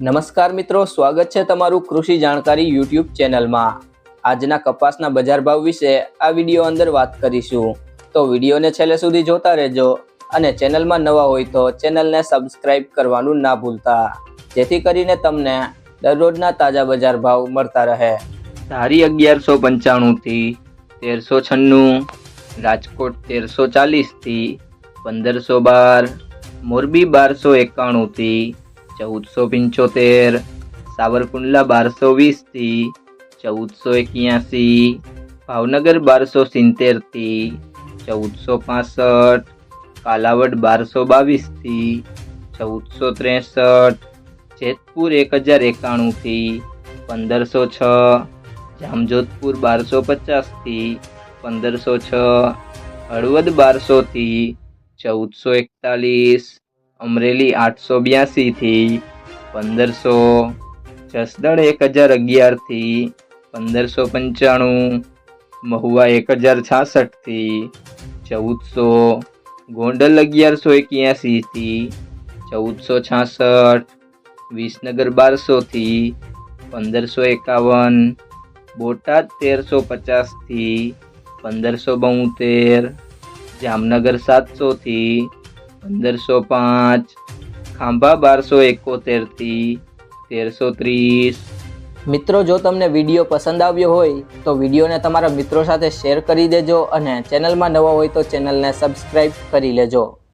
નમસ્કાર મિત્રો, સ્વાગત છે તમારું કૃષિ જાણકારી યુટ્યુબ ચેનલમાં. આજના કપાસના બજાર ભાવ વિશે આ વીડિયો અંદર વાત કરીશું. તો વિડીયોને છેલ્લે સુધી જોતા રહેજો અને ચેનલમાં નવા હોય તો ચેનલને સબસ્ક્રાઇબ કરવાનું ના ભૂલતા. જેથી કરીને તમને દરરોજના તાજા બજાર ભાવ મળતા રહે. ધારી અગિયારસો પંચાણુંથી તેરસો છન્નું, રાજકોટ તેરસો ચાલીસથી પંદરસો બાર, મોરબી બારસો એકાણુંથી ચૌદસો પંચોતેર, સાવરકુંડલા બારસો વીસથી ચૌદસો એક્યાસી, ભાવનગર બારસો સિત્તેરથી ચૌદસો પાસઠ, કાલાવડ બારસો બાવીસથી ચૌદસો ત્રેસઠ, જેતપુર એક હજાર એકાણુંથી પંદરસો છ, જામજોધપુર બારસો પચાસથી પંદરસો છ, હળવદ બારસોથી ચૌદસો એકતાલીસ અમરેલી આઠસો બ્યાસીથી પંદરસો જસદણ એક હજાર અગિયારથી પંદરસો પંચાણું, મહુવા એક હજાર છાસઠથી ચૌદસો, ગોંડલ અગિયારસો એક્યાસીથી ચૌદસો છાસઠ, વિસનગર બારસોથી પંદરસો એકાવન, બોટાદ તેરસો પચાસથી પંદરસો બોતેર, જામનગર સાતસોથી પંદરસો પાંચ, ખાંભા બારસો એકોતેરથી તેરસો ત્રીસ. મિત્રો, જો તમને વીડિયો પસંદ આવ્યો હોય, તો વિડીયોને તમારા મિત્રો સાથે શેર કરી દેજો અને ચેનલમાં નવા હોય તો ચેનલને સબસ્ક્રાઈબ કરી લેજો.